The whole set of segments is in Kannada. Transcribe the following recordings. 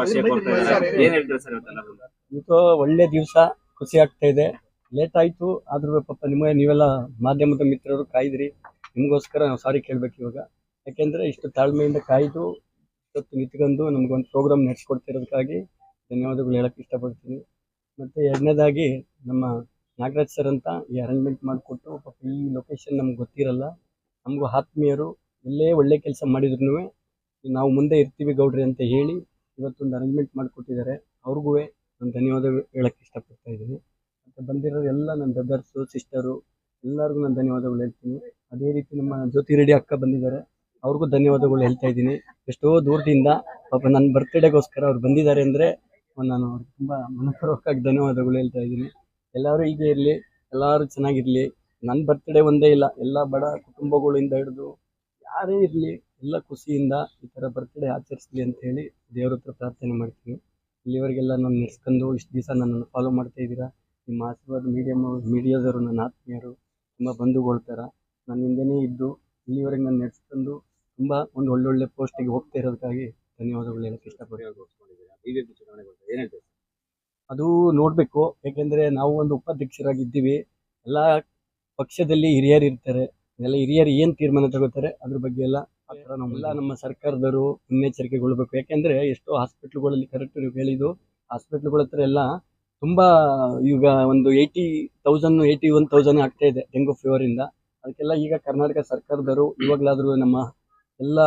ಶುಭಾಶಯ ಕೊಡ್ತಾ ಇದ್ದಾರೆ. ಏನ್ ಹೇಳ್ತಾರೆ ಸರ್ ಇವತ್ತೆಲ್ಲರೂ ಇವತ್ತು ಒಳ್ಳೆ ದಿವಸ ಖುಷಿ ಆಗ್ತಾ ಇದೆ. ಲೇಟ್ ಆಯ್ತು ಆದ್ರೂ ಪಾಪ ನಿಮಗೆ ನೀವೆಲ್ಲ ಮಾಧ್ಯಮದ ಮಿತ್ರರು ಕಾಯ್ದ್ರಿ. ನಿಮಗೋಸ್ಕರ ನಾವು ಸಾರಿ ಕೇಳ್ಬೇಕು ಇವಾಗ. ಯಾಕೆಂದ್ರೆ ಇಷ್ಟು ತಾಳ್ಮೆಯಿಂದ ಕಾಯ್ದು ಇವತ್ತು ನಿಂತ್ಕೊಂಡು ನಮ್ಗೊಂದು ಪ್ರೋಗ್ರಾಮ್ ನಡೆಸ್ಕೊಡ್ತಿರೋದಕ್ಕಾಗಿ ಧನ್ಯವಾದಗಳು ಹೇಳಕ್ ಇಷ್ಟಪಡ್ತೀನಿ. ಮತ್ತೆ ಎರಡನೇದಾಗಿ ನಮ್ಮ ನಾಗರಾಜ್ ಸರ್ ಅಂತ ಈ ಅರೇಂಜ್ಮೆಂಟ್ ಮಾಡಿಕೊಟ್ಟು ಪಾಪ ಈ ಲೊಕೇಶನ್ ನಮ್ಗೆ ಗೊತ್ತಿರಲ್ಲ. ನಮಗೂ ಆತ್ಮೀಯರು ಎಲ್ಲೇ ಒಳ್ಳೆ ಕೆಲಸ ಮಾಡಿದ್ರು ನಾವು ಮುಂದೆ ಇರ್ತೀವಿ ಗೌಡ್ರಿ ಅಂತ ಹೇಳಿ ಇವತ್ತೊಂದು ಅರೇಂಜ್ಮೆಂಟ್ ಮಾಡಿಕೊಟ್ಟಿದ್ದಾರೆ. ಅವ್ರಿಗೂ ನಾನು ಧನ್ಯವಾದ ಹೇಳಕ್ಕೆ ಇಷ್ಟಪಡ್ತಾ ಇದ್ದೀನಿ. ಮತ್ತು ಬಂದಿರೋ ಎಲ್ಲ ನನ್ನ ಬ್ರದರ್ಸು ಸಿಸ್ಟರು ಎಲ್ಲರಿಗೂ ನಾನು ಧನ್ಯವಾದಗಳು ಹೇಳ್ತೀನಿ. ಅದೇ ರೀತಿ ನಮ್ಮ ಜ್ಯೋತಿ ರೆಡ್ಡಿ ಅಕ್ಕ ಬಂದಿದ್ದಾರೆ. ಅವ್ರಿಗೂ ಧನ್ಯವಾದಗಳು ಹೇಳ್ತಾ ಇದ್ದೀನಿ. ಎಷ್ಟೋ ದೂರದಿಂದ ಪಾಪ ನನ್ನ ಬರ್ತ್ಡೇಗೋಸ್ಕರ ಅವ್ರು ಬಂದಿದ್ದಾರೆ ಅಂದರೆ ನಾನು ಅವ್ರಿಗೆ ತುಂಬ ಮನಪೂರ್ವಕವಾಗಿ ಧನ್ಯವಾದಗಳು ಹೇಳ್ತಾ ಇದ್ದೀನಿ. ಎಲ್ಲರೂ ಹೀಗೆ ಇರಲಿ, ಎಲ್ಲರೂ ಚೆನ್ನಾಗಿರಲಿ. ನನ್ನ ಬರ್ತ್ಡೇ ಒಂದೇ ಇಲ್ಲ, ಎಲ್ಲ ಬಡ ಕುಟುಂಬಗಳಿಂದ ಹಿಡಿದು ಯಾರೇ ಇರಲಿ ಎಲ್ಲ ಖುಷಿಯಿಂದ ಈ ಥರ ಬರ್ತ್ಡೇ ಆಚರಿಸಲಿ ಅಂತ ಹೇಳಿ ದೇವ್ರ ಹತ್ರ ಪ್ರಾರ್ಥನೆ ಮಾಡ್ತೀನಿ. ಇಲ್ಲಿವರೆಗೆಲ್ಲ ನಾನು ನೆನೆಸ್ಕೊಂಡು ಇಷ್ಟು ದಿವಸ ನನ್ನನ್ನು ಫಾಲೋ ಮಾಡ್ತಾ ಇದ್ದೀರಾ. ನಿಮ್ಮ ಆಶೀರ್ವಾದ ಮೀಡಿಯಮ್ ಮೀಡಿಯಾದವರು ನನ್ನ ಆತ್ಮೀಯರು, ತುಂಬ ಬಂಧುಗಳ ನಾನು ಹಿಂದೆನೇ ಇದ್ದು ಇಲ್ಲಿವರೆಗೆ ನಾನು ನೆಡೆಸ್ಕೊಂಡು ತುಂಬ ಒಂದು ಒಳ್ಳೊಳ್ಳೆ ಪೋಸ್ಟಿಗೆ ಹೋಗ್ತಾ ಇರೋದಕ್ಕಾಗಿ ಧನ್ಯವಾದಗಳು ಹೇಳಕ್ಕೆ ಇಷ್ಟಪಡ್ತೀನಿ. ಅದು ನೋಡಬೇಕು. ಯಾಕೆಂದರೆ ನಾವು ಒಂದು ಉಪಾಧ್ಯಕ್ಷರಾಗಿದ್ದೀವಿ. ಎಲ್ಲ ಪಕ್ಷದಲ್ಲಿ ಹಿರಿಯರು ಇರ್ತಾರೆ ಎಲ್ಲ ಹಿರಿಯರು ಏನು ತೀರ್ಮಾನ ತಗೋತಾರೆ ಅದ್ರ ಬಗ್ಗೆ ಎಲ್ಲ ಆ ಥರ ನಾವೆಲ್ಲ ನಮ್ಮ ಸರ್ಕಾರದವರು ಮುನ್ನೆಚ್ಚರಿಕೆಗೊಳ್ಬೇಕು. ಯಾಕೆಂದ್ರೆ ಎಷ್ಟೋ ಹಾಸ್ಪಿಟ್ಲ್ಗಳಲ್ಲಿ ಕರೆಕ್ಟ್ ನೀವು ಹೇಳಿದ್ದು ಹಾಸ್ಪಿಟ್ಲ್ಗಳ ಹತ್ರ ಎಲ್ಲ ತುಂಬಾ ಈಗ ಒಂದು eighty thousand eighty one thousand ಆಗ್ತಾ ಇದೆ ಡೆಂಗು ಇಂದ. ಅದಕ್ಕೆಲ್ಲ ಈಗ ಕರ್ನಾಟಕ ಸರ್ಕಾರದವರು ಇವಾಗಲಾದರೂ ನಮ್ಮ ಎಲ್ಲ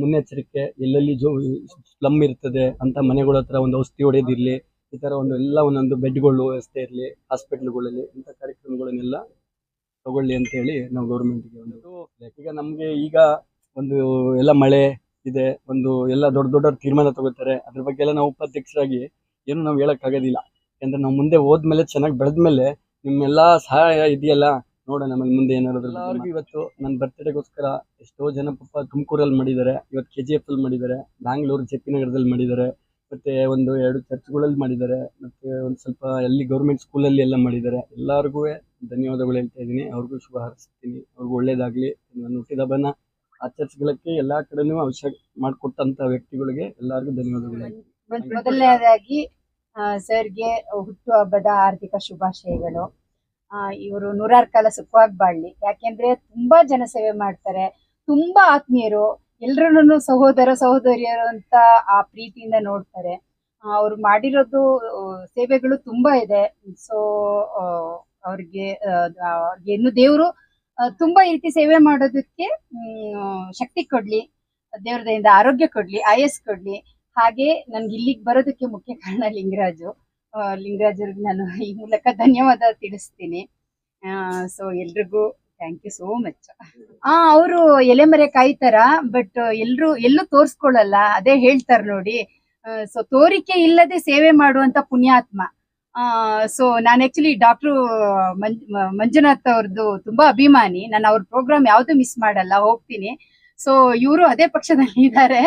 ಮುನ್ನೆಚ್ಚರಿಕೆ ಎಲ್ಲೆಲ್ಲಿ ಜೋ ಸ್ಲಮ್ ಇರ್ತದೆ ಅಂತ ಮನೆಗಳ ಹತ್ರ ಒಂದು ಔಷಧಿ ಹೊಡೆಯೋದಿರಲಿ ಈ ಥರ ಒಂದು ಎಲ್ಲ ಒಂದೊಂದು ಬೆಡ್ಗಳು ವ್ಯವಸ್ಥೆ ಇರಲಿ ಹಾಸ್ಪಿಟ್ಲ್ಗಳಲ್ಲಿ ಇಂಥ ಕಾರ್ಯಕ್ರಮಗಳನ್ನೆಲ್ಲ ತಗೊಳ್ಳಿ ಅಂತ ಹೇಳಿ ನಾವು ಗೌರ್ಮೆಂಟ್ಗೆ ಒಂದು ಈಗ ನಮಗೆ ಈಗ ಒಂದು ಎಲ್ಲ ಮಳೆ ಇದೆ ಒಂದು ಎಲ್ಲ ದೊಡ್ಡ ದೊಡ್ಡ ತೀರ್ಮಾನ ತಗೋತಾರೆ ಅದ್ರ ಬಗ್ಗೆ ಎಲ್ಲ ನಾವು ಉಪಾಧ್ಯಕ್ಷರಾಗಿ ಏನು ನಾವು ಹೇಳಕ್ಕಾಗೋದಿಲ್ಲ. ಯಾಕಂದ್ರೆ ನಾವು ಮುಂದೆ ಹೋದ್ಮೇಲೆ ಚೆನ್ನಾಗಿ ಬೆಳೆದ್ಮೇಲೆ ನಿಮ್ಮೆಲ್ಲ ಸಹಾಯ ಇದೆಯಲ್ಲ ನೋಡೋಣ ನಮಗೆ ಮುಂದೆ ಏನಾದ್ರು ಇವತ್ತು ನನ್ನ ಬರ್ತ್ಡೇಗೋಸ್ಕರ ಎಷ್ಟೋ ಜನ ಪಾಪ ತುಮಕೂರಲ್ಲಿ ಮಾಡಿದ್ದಾರೆ. ಇವತ್ತು ಕೆ ಜಿ ಎಫ್ ಅಲ್ಲಿ ಮಾಡಿದ್ದಾರೆ ಬ್ಯಾಂಗ್ಳೂರು ಜೆ ಪಿ ನಗರದಲ್ಲಿ ಮಾಡಿದ್ದಾರೆ ಮತ್ತೆ ಒಂದು ಎರಡು ಚರ್ಚ್ಗಳಲ್ಲಿ ಮಾಡಿದ್ದಾರೆ ಮತ್ತೆ ಒಂದು ಸ್ವಲ್ಪ ಅಲ್ಲಿ ಗೌರ್ಮೆಂಟ್ ಸ್ಕೂಲಲ್ಲಿ ಎಲ್ಲ ಮಾಡಿದ್ದಾರೆ. ಎಲ್ಲರಿಗೂ ಧನ್ಯವಾದಗಳು ಹೇಳ್ತಾ ಇದ್ದೀನಿ. ಅವ್ರಿಗೂ ಶುಭ ಹಾರೈಸ್ತೀನಿ. ಅವ್ರಿಗೂ ಒಳ್ಳೇದಾಗಲಿ. ನಾನು ಹುಟ್ಟಿದ ಹಬ್ಬನ ಆಚರಿಸ್ಕೊಳ್ಳಕ್ಕೆ ಎಲ್ಲಾ ಕಡೆನೂ ಅವಶ್ಯ ಮಾಡಿಕೊಟ್ಟಂತ ವ್ಯಕ್ತಿಗಳಿಗೆ ಎಲ್ಲರಿಗೂ ಧನ್ಯವಾದಗಳು. ಮೊದಲನೇದಾಗಿ ಸರ್ಗೆ ಸರ್ಗೆ ಹುಟ್ಟುಹಬ್ಬದ ಆರ್ಥಿಕ ಶುಭಾಶಯಗಳು. ಇವರು ನೂರಾರು ಕಾಲ ಸುಖವಾಗಿ ಬಾಳ್ಲಿ. ಯಾಕೆಂದ್ರೆ ತುಂಬಾ ಜನ ಸೇವೆ ಮಾಡ್ತಾರೆ. ತುಂಬಾ ಆತ್ಮೀಯರು, ಎಲ್ರನ್ನೂ ಸಹೋದರ, ಸಹೋದರಿಯರು ಅಂತ ಆ ಪ್ರೀತಿಯಿಂದ ನೋಡ್ತಾರೆ. ಅವ್ರು ಮಾಡಿರೋದು ಸೇವೆಗಳು ತುಂಬಾ ಇದೆ. ಸೊ ಅವ್ರಿಗೆ ಇನ್ನು ದೇವರು ತುಂಬಾ ಈ ರೀತಿ ಸೇವೆ ಮಾಡೋದಕ್ಕೆ ಶಕ್ತಿ ಕೊಡ್ಲಿ ದೇವ್ರದಿಂದ ಆರೋಗ್ಯ ಕೊಡ್ಲಿ, ಆಯಸ್ ಕೊಡ್ಲಿ. ಹಾಗೆ ನನ್ಗೆ ಇಲ್ಲಿಗೆ ಬರೋದಕ್ಕೆ ಮುಖ್ಯ ಕಾರಣ ಲಿಂಗರಾಜು. ಲಿಂಗರಾಜರಿಗೆ ನಾನು ಈ ಮೂಲಕ ಧನ್ಯವಾದ ತಿಳಿಸ್ತೀನಿ. ಸೊ ಎಲ್ರಿಗೂ ಥ್ಯಾಂಕ್ ಯು ಸೋ ಮಚ್ ಆ, ಅವರು ಎಲೆಮರೆ ಕಾಯ್ತಾರ ಬಟ್ ಎಲ್ರು, ಎಲ್ಲೂ ತೋರ್ಸ್ಕೊಳಲ್ಲ, ಅದೇ ಹೇಳ್ತಾರ ನೋಡಿ. ಸೊ ತೋರಿಕೆ ಇಲ್ಲದೆ ಸೇವೆ ಮಾಡುವಂತ ಪುಣ್ಯಾತ್ಮ. ಸೊ ನಾನು ಆಕ್ಚುಲಿ ಡಾಕ್ಟ್ರು ಮಂಜುನಾಥ್ ಅವ್ರದ್ದು ತುಂಬಾ ಅಭಿಮಾನಿ. ನಾನು ಅವ್ರ ಪ್ರೋಗ್ರಾಮ್ ಯಾವ್ದು ಮಿಸ್ ಮಾಡಲ್ಲ ಹೋಗ್ತೀನಿ. ಸೊ ಇವರು ಅದೇ ಪಕ್ಷದಲ್ಲಿ ಇದ್ದಾರೆ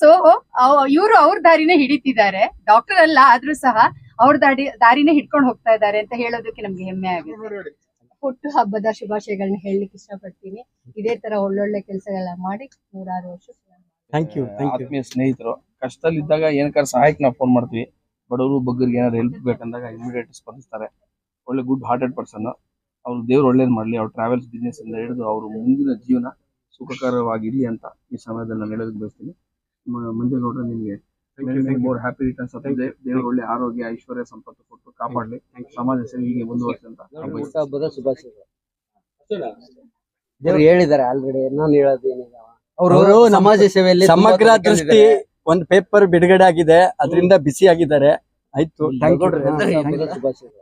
ಸೊ ಇವರು ಅವ್ರ ದಾರಿನೇ ಹಿಡಿತಿದ್ದಾರೆ. ಡಾಕ್ಟರ್ ಅಲ್ಲ ಆದ್ರೂ ಸಹ ಅವ್ರ ದಾರಿ ದಾರಿನೇ ಹಿಡ್ಕೊಂಡು ಹೋಗ್ತಾ ಇದ್ದಾರೆ ಅಂತ ಹೇಳೋದಕ್ಕೆ ನಮ್ಗೆ ಹೆಮ್ಮೆ ಆಗುತ್ತೆ. ಹುಟ್ಟು ಹಬ್ಬದ ಶುಭಾಶಯಗಳನ್ನ ಹೇಳಲಿಕ್ಕೆ ಇಷ್ಟಪಡ್ತೀನಿ. ಇದೇ ತರ ಒಳ್ಳೊಳ್ಳೆ ಕೆಲಸಗಳ ಮಾಡಿ ನೂರಾರು ವರ್ಷ ಥ್ಯಾಂಕ್ ಯು ಥ್ಯಾಂಕ್ ಯು ಆತ್ಮೀಯ ಸ್ನೇಹಿತರು ಕಷ್ಟದಲ್ಲಿದ್ದಾಗ ಏನಕ್ಕಾರ ಸಹಾಯಕ್ಕೆ ನಾವು ಫೋನ್ ಮಾಡ್ತೀವಿ. ಬಡವರು ಬಗ್ಗರಿಗೆ ಏನಾದ್ರು ಹೆಲ್ಪ್ ಬೇಕಂದಾಗ ಇಮಿಡಿಯೇಟ್ ಸ್ಪಂದಿಸ್ತಾರೆ. ಒಳ್ಳೆ ಗುಡ್ ಹಾರ್ಟೆಡ್ ಪರ್ಸನ್ ಅವ್ರು ದೇವ್ರು ಒಳ್ಳೇದು ಮಾಡಲಿ ಅವ್ರ ಟ್ರಾವೆಲ್ಸ್ ಬಿಸ್ನೆಸ್ ಇಂದ ಹಿಡಿದು ಅವರು ಮುಂದಿನ ಜೀವನ ಸುಖಕರವಾಗಿರಲಿ ಅಂತ ಈ ಸಮಯದಲ್ಲಿ ನಾನು ಹೇಳೋದಕ್ಕೆ ಬಯಸ್ತೀನಿ. ಮಂಜೇಗೌಡ್ರ ನಿಮಗೆ ಮೋರ್ ಹ್ಯಾಪಿ ರಿಟರ್ನ್ಸ್ ಆಫ್ ದೇವ್ರ ದೇವ್ರು ಒಳ್ಳೆ ಆರೋಗ್ಯ ಐಶ್ವರ್ಯ ಸಂಪತ್ತು ಕೊಟ್ಟು ಕಾಪಾಡಲಿ. ಸಮಾಜ ಸೇವೆ ಹೀಗೆ ಮುಂದುವರಿಸಿ ಅಂತ. ಹಬ್ಬದ ಶುಭಾಶಯಗಳು ಹೇಳಿದ್ದಾರೆ ಆಲ್ರೆಡಿ ನಾನು ಹೇಳೋದೇನಿಲ್ಲ ಅವರು ಸಮಾಜ ಸೇವೆಯಲ್ಲಿ ಸಮಗ್ರ ದೃಷ್ಟಿ ಒಂದು ಪೇಪರ್ ಬಿಡುಗಡೆ ಆಗಿದೆ ಅದರಿಂದ ಬಿಸಿ ಆಗಿದ್ದಾರೆ. ಆಯ್ತು ಥ್ಯಾಂಕ್ ಯು